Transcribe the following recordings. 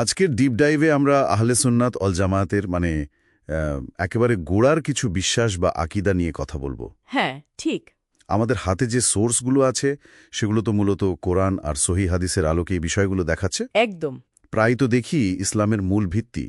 আজকের ডিপ ডাইভে আমরা আহলে সুন্নাত অল জামায়াতের মানে একেবারে গোড়ার কিছু বিশ্বাস বা আকিদা নিয়ে কথা বলব। হ্যাঁ ঠিক। আমাদের হাতে যে সোর্সগুলো আছে সেগুলো তো মূলত কোরআন আর সহি হাদিসের আলোকে এই বিষয়গুলো দেখাচ্ছে। একদম। প্রায় তো দেখি ইসলামের মূল ভিত্তি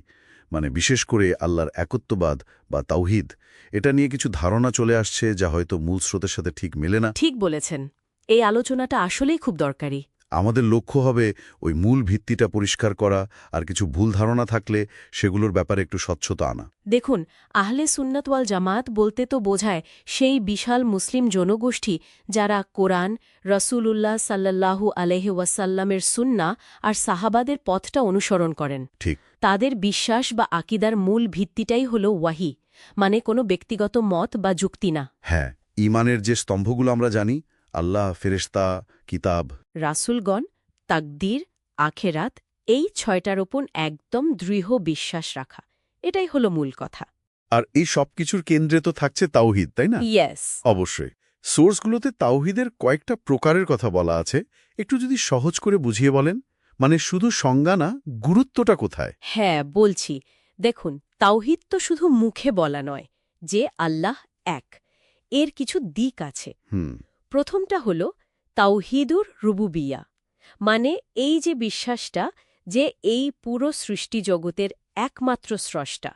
মানে বিশেষ করে আল্লাহর একত্ববাদ বা তাওহিদ এটা নিয়ে কিছু ধারণা চলে আসছে যা হয়তো মূল স্রোতের সাথে ঠিক মেলে না। ঠিক বলেছেন। এই আলোচনাটা আসলেই খুব দরকারি। আমাদের লক্ষ্য হবে ওই মূল ভিত্তিটা পরিষ্কার করা আর কিছু ভুল ধারণা থাকলে সেগুলোর ব্যাপারে একটু স্বচ্ছতা আনা। দেখুন আহলে সুন্নাতওয়াল জামাত বলতে তো বোঝায় সেই বিশাল মুসলিম জনগোষ্ঠী যারা কোরআন রসুলুল্লাহ সাল্লাল্লাহু আলহে ওয়াসাল্লামের সুন্না আর সাহাবাদের পথটা অনুসরণ করেন। ঠিক। তাদের বিশ্বাস বা আকিদার মূল ভিত্তিটাই হল ওয়াহি মানে কোনো ব্যক্তিগত মত বা যুক্তি না। হ্যাঁ ইমানের যে স্তম্ভগুলো আমরা জানি আল্লাহ ফেরেশতা কিতাব। রাসুলগণ তাকদির আখেরাত এই ছয়টার ওপর একদম দৃঢ় বিশ্বাস রাখা। এটাই হলো মূল কথা। আর এই সবকিছুর কেন্দ্রে তো থাকছে তাওহিদ তাই না? ইয়েস অবশ্যই। সোর্সগুলোতে তাওহিদের কয়েকটা প্রকারের কথা বলা আছে। একটু যদি সহজ করে বুঝিয়ে বলেন মানে শুধু সংজ্ঞা না গুরুত্বটা কোথায়? হ্যাঁ বলছি। দেখুন তাওহিদ তো শুধু মুখে বলা নয় যে আল্লাহ এক। এর কিছু দিক আছে। হুম। প্রথমটা হল তাওহিদুর রুবুবিয়া মানে এই যে বিশ্বাসটা যে এই পুরো সৃষ্টি জগতের একমাত্র স্রষ্টা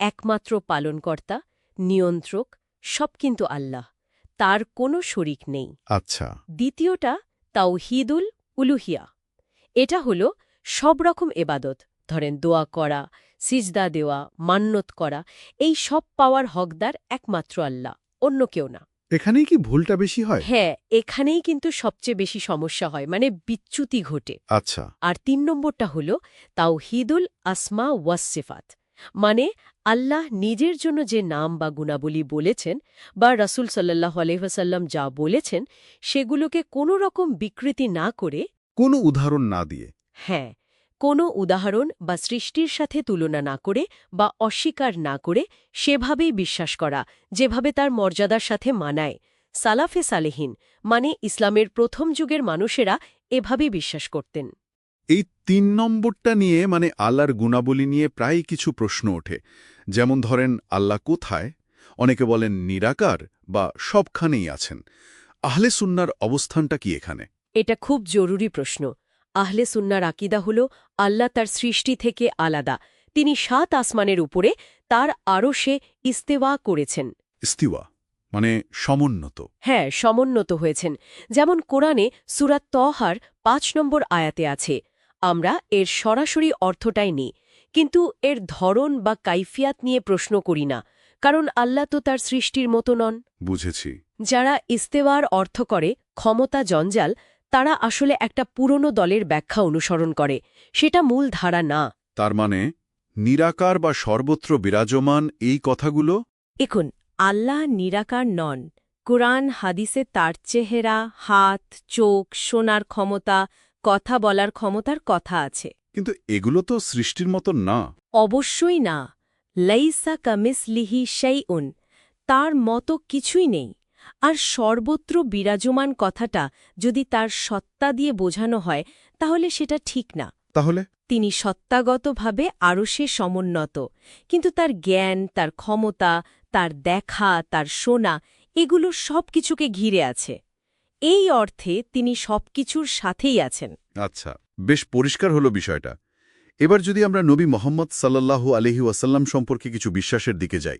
একমাত্র পালনকর্তা নিয়ন্ত্রক সব কিন্তু আল্লাহ তার কোনো শরিক নেই। আচ্ছা। দ্বিতীয়টা তাওহিদুল উলুহিয়া এটা হল সব রকম এবাদত ধরেন দোয়া করা সিজদা দেওয়া মান্যত করা এই সব পাওয়ার হকদার একমাত্র আল্লাহ অন্য কেউ না। এখানেই কি ভুলটা বেশি হয়? হ্যাঁ এখানেই কিন্তু সবচেয়ে বেশি সমস্যা হয় মানে বিচ্যুতি ঘটে। আচ্ছা। আর তিন নম্বরটা হল তাওহিদুল আসমা ওয়াসিফাত মানে আল্লাহ নিজের জন্য যে নাম বা গুণাবলী বলেছেন বা রাসুল সাল্লাহ আলহাসাল্লাম যা বলেছেন সেগুলোকে কোনো রকম বিকৃতি না করে কোনো উদাহরণ না দিয়ে। হ্যাঁ কোনো উদাহরণ বা সৃষ্টির সাথে তুলনা না করে বা অস্বীকার না করে সেভাবেই বিশ্বাস করা যেভাবে তার মর্যাদার সাথে মানায়। সালাফে সালেহীন মানে ইসলামের প্রথম যুগের মানুষেরা এভাবেই বিশ্বাস করতেন। এই তিন নম্বরটা নিয়ে মানে আল্লাহর গুণাবলী নিয়ে প্রায় কিছু প্রশ্ন ওঠে। যেমন ধরেন আল্লাহ কোথায়? অনেকে বলেন নিরাকার বা সবখানেই আছেন। আহলে সুন্নার অবস্থানটা কি এখানে? এটা খুব জরুরি প্রশ্ন। আহলে সুন্নার আকিদা হল আল্লাহ তার সৃষ্টি থেকে আলাদা। তিনি সাত আসমানের উপরে তার আরও সে ইস্তেওয়া করেছেন। ইস্তিওয়া মানে সমুন্নত। হ্যাঁ সমুন্নত হয়েছেন। যেমন কোরআনে সুরাত তহার পাঁচ নম্বর আয়াতে আছে আমরা এর সরাসরি অর্থটাই নিই। কিন্তু এর ধরন বা কাইফিয়াত নিয়ে প্রশ্ন করি না কারণ আল্লাহ তো তার সৃষ্টির মতো নন। বুঝেছি। যারা ইস্তেওয়ার অর্থ করে ক্ষমতা জঞ্জাল তারা আসলে একটা পুরনো দলের ব্যাখ্যা অনুসরণ করে সেটা মূল ধারা না। তার মানে নিরাকার বা সর্বত্র বিরাজমান এই কথাগুলো? এখন আল্লাহ নিরাকার নন। কোরআন হাদিসে তার চেহারা হাত চোখ শোনার ক্ষমতা কথা বলার ক্ষমতার কথা আছে। কিন্তু এগুলো তো সৃষ্টির মতো না। অবশ্যই না। লাইসা কামিসলিহি শাইউন তার মতো কিছুই নেই। আর সর্বত্র বিরাজমান কথাটা যদি তার সত্তা দিয়ে বোঝানো হয় তাহলে সেটা ঠিক না। তাহলে? তিনি সত্তাগতভাবে আরও সে সমুন্নত কিন্তু তার জ্ঞান তার ক্ষমতা তার দেখা তার শোনা এগুলো সব কিছুকে ঘিরে আছে। এই অর্থে তিনি সবকিছুর সাথেই আছেন। আচ্ছা বেশ পরিষ্কার হলো বিষয়টা। এবার যদি আমরা নবী মোহাম্মদ সাল্লাল্লাহু আলহি ওয়াসাল্লাম সম্পর্কে কিছু বিশ্বাসের দিকে যাই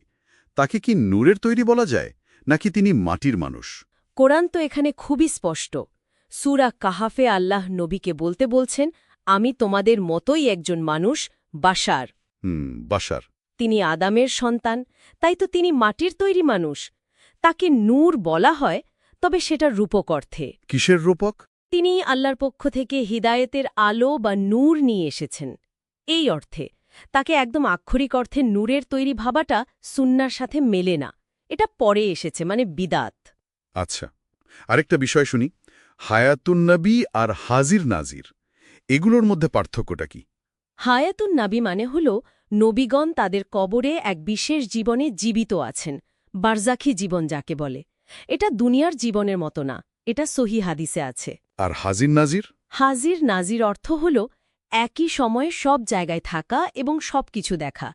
তাকে কি নূরের তৈরি বলা যায়? নাকি তিনি মাটির মানুষ? কোরআন তো এখানে খুবই স্পষ্ট। সুরা কাহাফে আল্লাহ নবীকে বলতে বলছেন আমি তোমাদের মতোই একজন মানুষ বাসার হুম বাসার তিনি আদামের সন্তান তাই তো তিনি মাটির তৈরি মানুষ। তাকে নূর বলা হয় তবে সেটা রূপক অর্থে। কিসের রূপক? তিনি আল্লাহর পক্ষ থেকে হিদায়েতের আলো বা নূর নিয়ে এসেছেন। এই অর্থে তাকে একদম আক্ষরিক অর্থে নূরের তৈরি ভাবাটা সুন্নার সাথে মেলে না। এটা পরে এসেছে মানে বিদাত। আচ্ছা আরেকটা বিষয় শুনি। হায়াতুন নবী আর হাজির নাজির এগুলোর মধ্যে পার্থক্যটা কি? হায়াতুন নাবি মানে হল নবীগণ তাদের কবরে এক বিশেষ জীবনে জীবিত আছেন বারজাখি জীবন যাকে বলে। এটা দুনিয়ার জীবনের মতো না এটা সহি হাদিসে আছে। আর হাজির নাজির? হাজির নাজির অর্থ হল একই সময়ে সব জায়গায় থাকা এবং সব কিছু দেখা।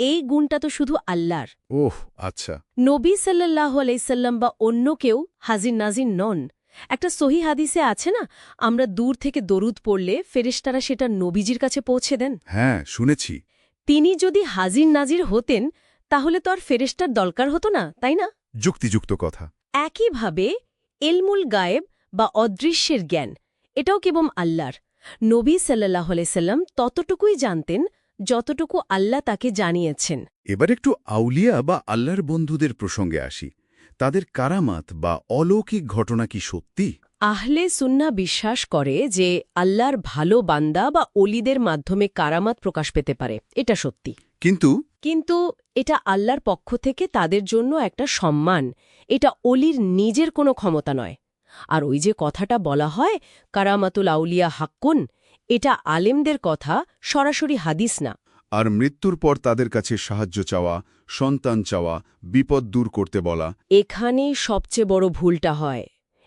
এই গুণটা তো শুধু আল্লাহর। ওহ আচ্ছা। নবী সাল্লাহ আলাইসাল্লাম বা অন্য কেউ হাজির নাজির নন। একটা সহি হাদিসে আছে না আমরা দূর থেকে দরুদ পড়লে ফেরেশতারা সেটা নবীজির কাছে পৌঁছে দেন। হ্যাঁ শুনেছি। তিনি যদি হাজির নাজির হতেন তাহলে তো আর ফেরেশতার দরকার হতো না তাই না? যুক্তিযুক্ত কথা। একইভাবে এলমুল গায়েব বা অদৃশ্যের জ্ঞান এটাও কেবল আল্লাহর। নবী সাল্লাহ আলাইসাল্লাম ততটুকুই জানতেন যতটুকু আল্লাহ তাকে জানিয়েছেন। এবার একটু আউলিয়া বা আল্লাহর বন্ধুদের প্রসঙ্গে আসি। তাদের কারামাত বা অলৌকিক ঘটনা কি সত্যি? আহলে সুন্না বিশ্বাস করে যে আল্লাহর ভালো বান্দা বা অলিদের মাধ্যমে কারামাত প্রকাশ পেতে পারে। এটা সত্যি। কিন্তু? কিন্তু এটা আল্লাহর পক্ষ থেকে তাদের জন্য একটা সম্মান। এটা অলির নিজের কোনো ক্ষমতা নয়। আর ওই যে কথাটা বলা হয় কারামাতুল আউলিয়া হাক্কুন এটা আলেমদের কথা সরাসরি হাদিস না। আর মৃত্যুর পর তাদের কাছে সাহায্য চাওয়া সন্তান চাওয়া বিপদ দূর করতে বলা। এখানেই সবচেয়ে বড় ভুলটা হয়।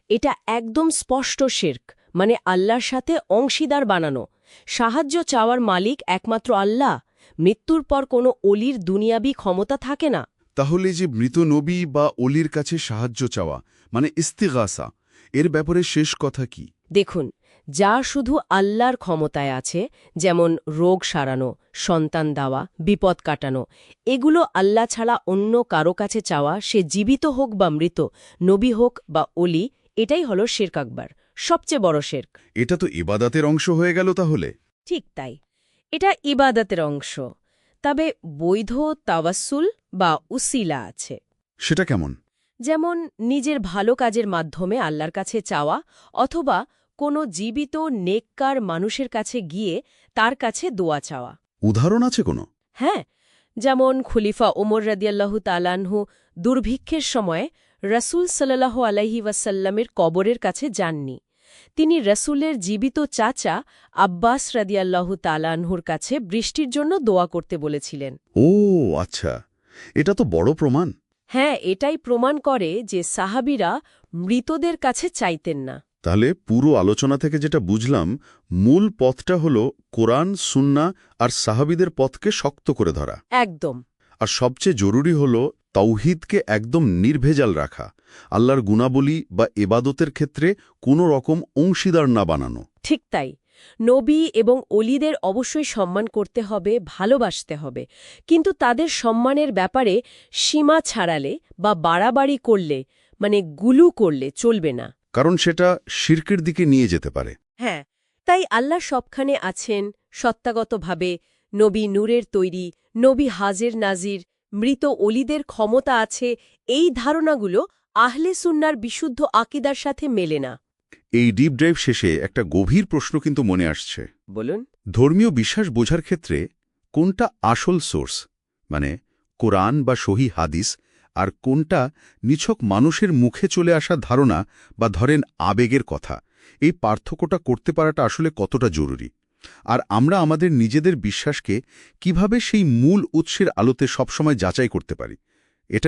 এটা একদম স্পষ্ট শির্ক মানে আল্লাহর সাথে অংশীদার বানানো। সাহায্য চাওয়ার মালিক একমাত্র আল্লাহ মৃত্যুর পর কোনো অলির দুনিয়াবি ক্ষমতা থাকে না। তাহলে যে মৃত নবী বা অলির কাছে সাহায্য চাওয়া মানে ইস্তিগাসা এর ব্যাপারে শেষ কথা কি? দেখুন যা শুধু আল্লাহর ক্ষমতায় আছে যেমন রোগ সারানো সন্তান দেওয়া বিপদ কাটানো এগুলো আল্লাহ ছাড়া অন্য কারও কাছে চাওয়া সে জীবিত হোক বা মৃত নবী হোক বা অলি এটাই হল শেরক আকবর সবচেয়ে বড় শেরক। এটা তো ইবাদাতের অংশ হয়ে গেল তাহলে? ঠিক তাই এটা ইবাদতের অংশ তবে বৈধ তাওয়াসুল বা উসিলা আছে। সেটা কেমন? যেমন নিজের ভালো কাজের মাধ্যমে আল্লাহর কাছে চাওয়া অথবা কোনো জীবিত নেককার মানুষের কাছে গিয়ে তার কাছে দোয়া চাওয়া। উদাহরণ আছে কোনো? হ্যাঁ যেমন খলিফা ওমর রাদিয়াল্লাহু তালানহু দুর্ভিক্ষের সময় রসুল সাল্লাহ আলাইহি ওয়াসাল্লামের কবরের কাছে যাননি। তিনি রসুলের জীবিত চাচা আব্বাস রাদিয়াল্লাহু তালানহুর কাছে বৃষ্টির জন্য দোয়া করতে বলেছিলেন। ও আচ্ছা। এটা তো বড় প্রমাণ। হ্যাঁ এটাই প্রমাণ করে যে সাহাবিরা মৃতদের কাছে চাইতেন না। তাহলে পুরো আলোচনা থেকে যেটা বুঝলাম মূল পথটা হল কোরআন সুন্না আর সাহাবিদের পথকে শক্ত করে ধরা। একদম। আর সবচেয়ে জরুরি হল তৌহিদকে একদম নির্ভেজাল রাখা আল্লাহর গুণাবলী বা এবাদতের ক্ষেত্রে কোনো রকম অংশীদার না বানানো। ঠিক তাই। নবী এবং অলিদের অবশ্যই সম্মান করতে হবে ভালোবাসতে হবে। কিন্তু তাদের সম্মানের ব্যাপারে সীমা ছাড়ালে বা বাড়াবাড়ি করলে মানে গুলু করলে চলবে না। কারণ সেটা শির্কের দিকে নিয়ে যেতে পারে। হ্যাঁ তাই আল্লাহ সবখানে আছেন সত্তাগতভাবে। নবী নূরের তৈরি নবী হাজের নাজির মৃত অলিদের ক্ষমতা আছে এই ধারণাগুলো আহলে সুন্নার বিশুদ্ধ আকিদার সাথে মেলে না। এই ডিপ ড্রাইভ শেষে একটা গভীর প্রশ্ন কিন্তু মনে আসছে। বলুন। ধর্মীয় বিশ্বাস বোঝার ক্ষেত্রে কোনটা আসল সোর্স? মানে কোরআন বা সহি হাদিস আর কোনটা নিছক মানুষের মুখে চলে আসা ধারণা বা ধরেন আবেগের কথা। এই পার্থক্যটা করতে পারাটা আসলে কতটা জরুরি? আর আমরা আমাদের নিজেদের বিশ্বাসকে কীভাবে সেই মূল উৎসের আলোতে সবসময় যাচাই করতে পারি? এটা